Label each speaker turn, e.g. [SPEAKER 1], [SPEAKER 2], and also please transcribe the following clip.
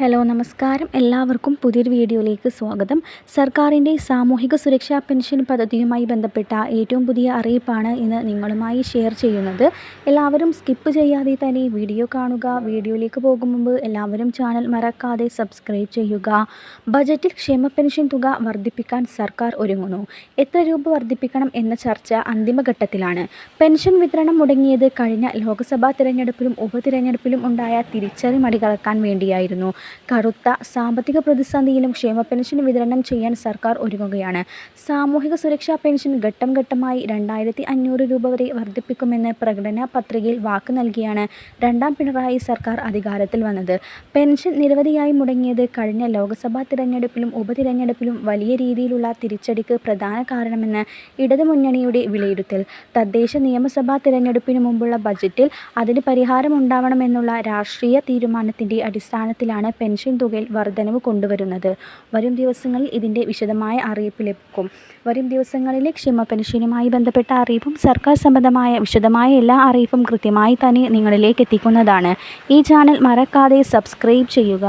[SPEAKER 1] Hello നമസ്കാരം. എല്ലാവർക്കും പുതിയൊരു വീഡിയോയിലേക്ക് സ്വാഗതം. സർക്കാരിന്റെ സാമൂഹിക സുരക്ഷാ പെൻഷൻ പദ്ധതിയുമായി ബന്ധപ്പെട്ട ഏറ്റവും പുതിയ അറിയിപ്പാണ് ഇന്ന് നിങ്ങളുമായി ഷെയർ ചെയ്യുന്നത്. എല്ലാവരും സ്കിപ്പ് ചെയ്യാതെ തന്നെ വീഡിയോ കാണുക. വീഡിയോയിലേക്ക് പോകും മുമ്പ് എല്ലാവരും ചാനൽ മറക്കാതെ സബ്സ്ക്രൈബ് ചെയ്യുക. ബജറ്റിൽ ക്ഷേമ പെൻഷൻ തുക വർദ്ധിപ്പിക്കാൻ സർക്കാർ ഒരുങ്ങുന്നു. എത്ര രൂപ വർദ്ധിപ്പിക്കണം എന്ന ചർച്ച അന്തിമഘട്ടത്തിലാണ്. പെൻഷൻ വിതരണം മുടങ്ങിയത് കഴിഞ്ഞ ലോക്സഭാ തിരഞ്ഞെടുപ്പിലും ഉപതിരഞ്ഞെടുപ്പിലും ഉണ്ടായ തിരിച്ചറി മറികടക്കാൻ വേണ്ടിയായിരുന്നു. കടുത്ത സാമ്പത്തിക പ്രതിസന്ധിയിലും ക്ഷേമ പെൻഷൻ വിതരണം ചെയ്യാൻ സർക്കാർ ഒരുങ്ങുകയാണ്. സാമൂഹിക സുരക്ഷാ പെൻഷൻ ഘട്ടം ഘട്ടമായി രണ്ടായിരത്തി അഞ്ഞൂറ് രൂപ വരെ വർദ്ധിപ്പിക്കുമെന്ന് പ്രകടന പത്രികയിൽ വാക്ക് നൽകിയാണ് രണ്ടാം പിണറായി സർക്കാർ അധികാരത്തിൽ വന്നത്. പെൻഷൻ നിരവധിയായി മുടങ്ങിയത് കഴിഞ്ഞ ലോക്സഭാ തിരഞ്ഞെടുപ്പിലും ഉപതിരഞ്ഞെടുപ്പിലും വലിയ രീതിയിലുള്ള തിരിച്ചടിക്ക് പ്രധാന കാരണമെന്ന് ഇടതുമുന്നണിയുടെ വിലയിരുത്തൽ. തദ്ദേശ നിയമസഭാ തിരഞ്ഞെടുപ്പിന് മുമ്പുള്ള ബജറ്റിൽ അതിന് പരിഹാരമുണ്ടാവണമെന്നുള്ള രാഷ്ട്രീയ തീരുമാനത്തിന്റെ അടിസ്ഥാനത്തിലാണ് പെൻഷൻ തുകയിൽ വർധനവ് കൊണ്ടുവരുന്നത്. വരും ദിവസങ്ങളിൽ ഇതിന്റെ വിശദമായ അറിയിപ്പ് ലഭിക്കും. വരും ദിവസങ്ങളിലെ ക്ഷമ പെൻഷനുമായി ബന്ധപ്പെട്ട അറിയിപ്പും സർക്കാർ സംബന്ധമായ വിശദമായ എല്ലാ അറിയിപ്പും കൃത്യമായി തന്നെ നിങ്ങളിലേക്ക് എത്തിക്കുന്നതാണ്. ഈ ചാനൽ മറക്കാതെ സബ്സ്ക്രൈബ് ചെയ്യുക.